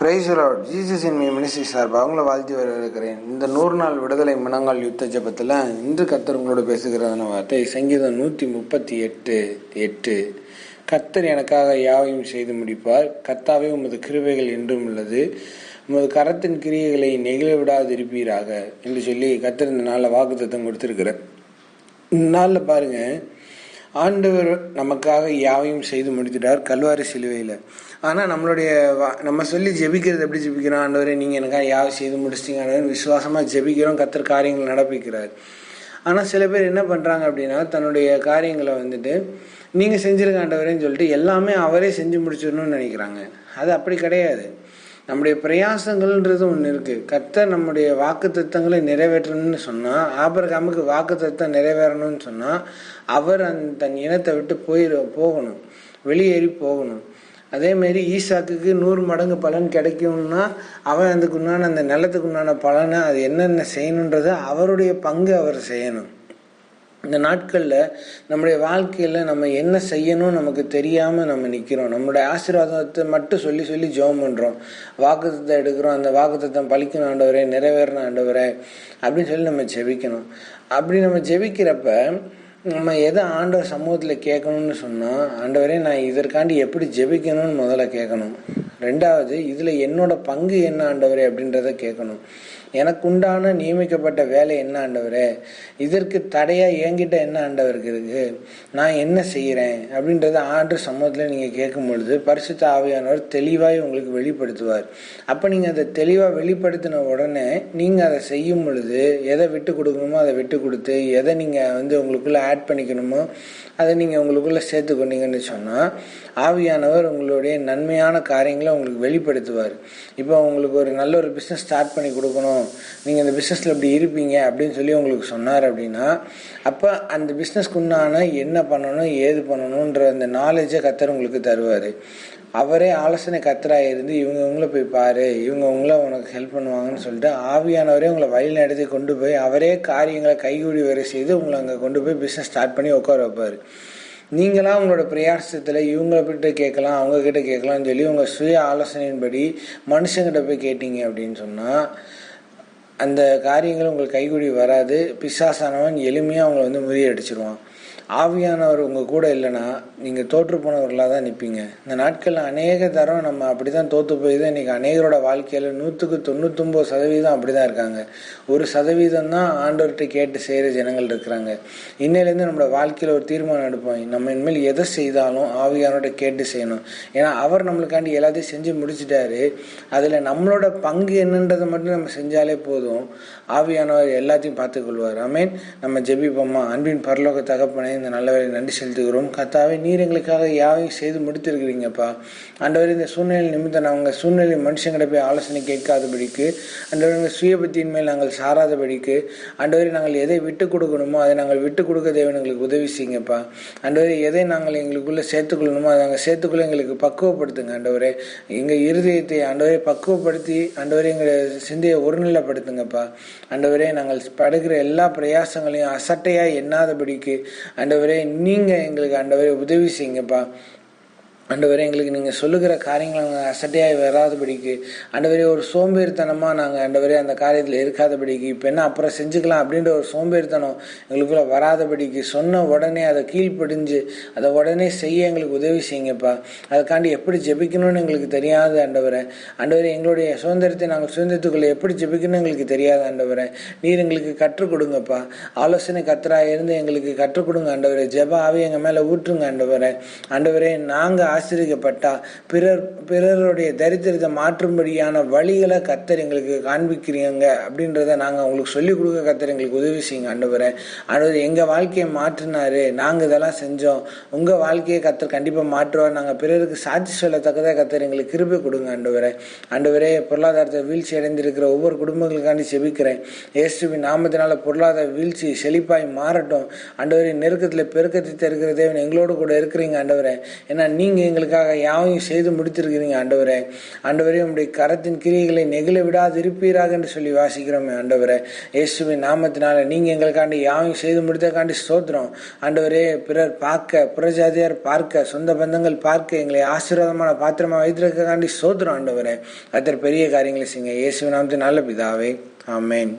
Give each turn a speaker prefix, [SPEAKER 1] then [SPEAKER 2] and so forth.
[SPEAKER 1] Praise Lord Jesus in me ministry சார்பாக அவங்கள வாழ்த்தி வரவேற்கிறேன். இந்த நூறு நாள் விடுதலை முழங்கால் யுத்த ஜபத்தில் இன்று கத்தர் உங்களோட பேசுகிறதான வார்த்தை சங்கீதம் நூற்றி முப்பத்தி எட்டு எட்டு. கத்தர் எனக்காக யாவையும் செய்து முடிப்பார். கத்தாவே உமது கிருவைகள் என்றும் உள்ளது. உமது கரத்தின் கிரியைகளை நெகிழ விடாதிருப்பீராக என்று சொல்லி கத்தர் இந்த நாளில் வாக்குத்தத்தம் கொடுத்துருக்கிறார். இந்த நாளில் பாருங்க ஆண்டவர் நமக்காக யாவையும் செய்து முடித்துட்டார் கல்வாரி சிலுவையில். ஆனால் நம்மளுடைய நம்ம சொல்லி ஜெபிக்கிறது எப்படி ஜெபிக்கிறோம்? ஆண்டவரே நீங்கள் எனக்காக யாவை செய்து முடிச்சிட்டீங்க? ஆண்டவரே விசுவாசமாக ஜெபிக்கிறோம். கத்தர் காரியங்கள் நடப்பிக்கிறார். ஆனால் சில பேர் என்ன பண்ணுறாங்க அப்படின்னா தன்னுடைய காரியங்களை வந்துட்டு நீங்கள் செஞ்சிருக்க ஆண்டவரேன்னு சொல்லிட்டு எல்லாமே அவரே செஞ்சு முடிச்சிடணும்னு நினைக்கிறாங்க. அது அப்படி கிடையாது. நம்முடைய பிரயாசங்கள்ன்றது ஒன்று இருக்குது கர்த்தர் நம்முடைய வாக்கு தத்தங்களை நிறைவேற்றணும்னு சொன்னால் ஆபரகாமுக்கு வாக்கு தத்தம் நிறைவேறணும்னு சொன்னால் அவர் அந்த தன் இனத்தை விட்டு போயிரு போகணும். வெளியேறி போகணும். அதேமாரி ஈசாக்குக்கு நூறு மடங்கு பலன் கிடைக்கும்னா அவன் அதுக்கு உண்டான அந்த நிலத்துக்குண்டான பலனை அது என்னென்ன செய்யணுன்றதை அவருடைய பங்கு அவர் செய்யணும். இந்த நாட்களில் நம்முடைய வாழ்க்கையில் நம்ம என்ன செய்யணும் நமக்கு தெரியாமல் நம்ம நிற்கிறோம் நம்மளுடைய ஆசீர்வாதத்தை மட்டும் சொல்லி சொல்லி ஜெபம் பண்ணுறோம் வாக்குத்தத்தை எடுக்கிறோம். அந்த வாக்குத்தத்தம் பழிக்கணும் ஆண்டவரே நிறைவேறணும் ஆண்டவரே அப்படின்னு சொல்லி நம்ம ஜெபிக்கணும். அப்படி நம்ம ஜெபிக்கிறப்ப நம்ம எதை ஆண்டவர் சமூகத்தில் கேட்கணும்னு சொன்னால் ஆண்டவரே நான் இதற்காண்டி எப்படி ஜெபிக்கணும்னு முதல்ல கேட்கணும். ரெண்டாவது இதில் என்னோட பங்கு என்ன ஆண்டவரே அப்படின்றத கேட்கணும். எனக்கு உண்டான நியமிக்கப்பட்ட வேலை என்ன ஆண்டவரே? இதற்கு தடையாக என்கிட்ட என்ன ஆண்டவருக்கு இருக்கு? நான் என்ன செய்கிறேன் அப்படின்றத ஆண்டு சமூகத்தில் நீங்கள் கேட்கும் பொழுது பரிசுத்த ஆவியானவர் தெளிவாக உங்களுக்கு வெளிப்படுத்துவார். அப்போ நீங்கள் அதை தெளிவாக வெளிப்படுத்தின உடனே நீங்கள் அதை செய்யும் பொழுது எதை விட்டு கொடுக்கணுமோ அதை விட்டு கொடுத்து எதை நீங்கள் வந்து உங்களுக்குள்ளே ஆட் பண்ணிக்கணுமோ அதை நீங்கள் உங்களுக்குள்ள சேர்த்துக்கொண்டீங்கன்னு சொன்னால் ஆவியானவர் உங்களுடைய நன்மையான காரியங்களை உங்களுக்கு வெளிப்படுத்துவார். இப்போ உங்களுக்கு ஒரு நல்ல ஒரு பிஸ்னஸ் ஸ்டார்ட் பண்ணி கொடுக்கணும். நீங்கள் இந்த பிஸ்னஸில் இப்படி இருப்பீங்க அப்படின்னு சொல்லி உங்களுக்கு சொன்னார் அப்படின்னா அப்போ அந்த பிஸ்னஸ்க்கு உண்டான என்ன பண்ணணும் ஏது பண்ணணுன்ற அந்த நாலேஜை கத்தர் உங்களுக்கு தருவார். அவரே ஆலோசனை கத்தராக இருந்து இவங்க இவங்கள போய் பாரு இவங்க இவங்கள உனக்கு ஹெல்ப் பண்ணுவாங்கன்னு சொல்லிட்டு ஆவியானவரே உங்களை வழி நடத்தி கொண்டு போய் அவரே காரியங்களை கைகூடி வரை செய்து உங்களை அங்கே கொண்டு போய் பிஸ்னஸ் ஸ்டார்ட் பண்ணி உட்கார வைப்பார். நீங்களாம் உங்களோட பிரயாசத்தில் இவங்கள கிட்ட கேட்கலாம் அவங்கக்கிட்ட கேட்கலாம்னு சொல்லி உங்கள் சுய ஆலோசனையின்படி மனுஷங்கிட்ட போய் கேட்டீங்க அப்படின்னு சொன்னால் அந்த காரியங்கள் உங்களுக்கு கைகூடி வராது. பிசாசானவன் எளிமையாக அவங்கள வந்து முறியடிச்சிருவான். ஆவியானவர் உங்கள் கூட இல்லைன்னா நீங்கள் தோற்று போனவர்களாக தான் நிற்பீங்க இந்த நாட்களில் அநேக தரம் நம்ம அப்படி தான் தோற்று போய் தான் இன்றைக்கி அநேகரோட வாழ்க்கையில் நூற்றுக்கு தொண்ணூத்தொம்பது சதவீதம் அப்படி தான் இருக்காங்க. ஒரு சதவீதம் தான் ஆண்டவர்கிட்ட கேட்டு செய்கிற ஜனங்கள் இருக்கிறாங்க. இன்னையிலேருந்து நம்மளோட வாழ்க்கையில் ஒரு தீர்மானம் எடுப்போம். நம்ம இனிமேல் எதை செய்தாலும் ஆவியானவர்கிட்ட கேட்டு செய்யணும். ஏன்னா அவர் நம்மளுக்காண்டி எல்லாத்தையும் செஞ்சு முடிச்சிட்டாரு. அதில் நம்மளோட பங்கு என்னன்றதை மட்டும் நம்ம செஞ்சாலே போதும். ஆவியானவர் எல்லாத்தையும் பார்த்துக்கொள்வார். ஆமேன். நம்ம ஜெபிப்போமா? அன்பின் பரலோக தகப்பனே இந்த நல்ல வேலை நன்றி செலுத்துகிறோம். கத்தாவே நீர் எங்களுக்காக யாவையும் செய்து முடித்திருக்கிறீங்கப்பா. ஆண்டவர் இந்த சூழ்நிலை நிமித்தம் நாங்கள் சூழ்நிலை மனுஷங்கிட்ட போய் ஆலோசனை கேட்காதபடிக்கு ஆண்டவர் எங்கள் சுயபத்தியின் மேல் நாங்கள் சாராதபடிக்கு ஆண்டவரை நாங்கள் எதை விட்டு கொடுக்கணுமோ அதை நாங்கள் விட்டு கொடுக்க தேவன் எங்களுக்கு உதவி செய்யுங்கப்பா. ஆண்டவரை எதை நாங்கள் எங்களுக்குள்ளே சேர்த்துக்கொள்ளணுமோ அதை நாங்கள் சேர்த்துக்குள்ள எங்களுக்கு பக்குவப்படுத்துங்க ஆண்டவரே. எங்கள் இருதயத்தை ஆண்டவரை பக்குவப்படுத்தி ஆண்டவரை எங்களை சிந்தையை ஒருநிலைப்படுத்துங்கப்பா. ஆண்டவரே நாங்கள் படுகிற எல்லா பிரயாசங்களையும் அசட்டையாக எண்ணாதபடிக்கு ஆண்டவரே நீங்கள் எங்களுக்கு ஆண்டவரே உதவி செய்யுங்கப்பா. ஆண்டவரே எங்களுக்கு நீங்கள் சொல்லுகிற காரியங்களை நாங்கள் அசட்டையாக வராதபடிக்கு ஆண்டவரே ஒரு சோம்பேறித்தனமாக நாங்கள் ஆண்டவரே அந்த காரியத்தில் இருக்காதபடிக்கு இப்போ என்ன அப்புறம் செஞ்சுக்கலாம் அப்படின்ற ஒரு சோம்பேறித்தனம் எங்களுக்குள்ள வராதபடிக்கு சொன்ன உடனே அதை கீழ்ப்படிஞ்சு அதை உடனே செய்ய எங்களுக்கு உதவி செய்யுங்கப்பா. அதுக்காண்டி எப்படி ஜெபிக்கணும்னு எங்களுக்கு தெரியாது ஆண்டவரே. ஆண்டவரே எங்களுடைய சுதந்திரத்தை நாங்கள் சுதந்திரத்துக்குள்ள எப்படி ஜெபிக்கணும்னு எங்களுக்கு தெரியாது ஆண்டவரே. நீர் எங்களுக்கு கற்றுக் கொடுங்கப்பா. ஆலோசனை கத்தராக இருந்து எங்களுக்கு கற்றுக் கொடுங்க அண்டவரே ஜெப ஆவி எங்கள் மேலே ஊற்றுங்க ஆண்டவரே. ஆண்டவரே நாங்கள் ஆசிரியப்பட்டா பிறர் பிறருடைய தரித்திரத்தை மாற்றும்படியான வழிகளை கத்தர் எங்களுக்கு காண்பிக்கிறீங்க அப்படின்றத நாங்கள் உங்களுக்கு சொல்லிக் கொடுக்க கத்தர் எங்களுக்கு உதவி செய்யுங்க ஆண்டவரே. ஆண்டவர் எங்கள் வாழ்க்கையை மாற்றினாரு நாங்கள் இதெல்லாம் செஞ்சோம். உங்கள் வாழ்க்கையை கத்தர் கண்டிப்பாக மாற்றுவார். நாங்கள் பிறருக்கு சாட்சி சொல்லத்தக்கதாக கத்தர் எங்களுக்கு கிருபை கொடுங்க ஆண்டவரே. ஆண்டவரே பொருளாதாரத்தை வீழ்ச்சி அடைந்திருக்கிற ஒவ்வொரு குடும்பங்களுக்காண்டி செபிக்கிறேன். இயேசுவின் நாமத்தினால பொருளாதார வீழ்ச்சி செழிப்பாய் மாறட்டும். ஆண்டவரே நெருக்கத்தில் பெருக்கத்தை தருகிற தேவன் எங்களோடு கூட இருக்கிறீங்க ஆண்டவரே. ஏன்னா நீங்கள் எங்களுக்காக யாவையும் செய்து முடித்திருக்கிறீங்க ஆண்டவரே. ஆண்டவரே உங்களுடைய கரத்தின் கிரியைகளை நெகிழ விடாது இருப்பீராக என்று சொல்லி வாசிக்கிறோமே ஆண்டவரே. இயேசுவின் நாமத்தினால நீங்க எங்களுக்காண்டி யாவையும் செய்து முடித்தக்காண்டி ஸ்தோத்திரம். ஆண்டவரே பிறர் பார்க்க புறஜாதியார் பார்க்க சொந்த பந்தங்கள் பார்க்க எங்களை ஆசீர்வாதமான பாத்திரமா வைத்திருக்காண்டி ஸ்தோத்திரம் ஆண்டவரே. அத்தர் பெரிய காரியங்களை செய்யுங்க. இயேசுவின் நாமத்தின் நல்ல பிதாவே. ஆமேன்.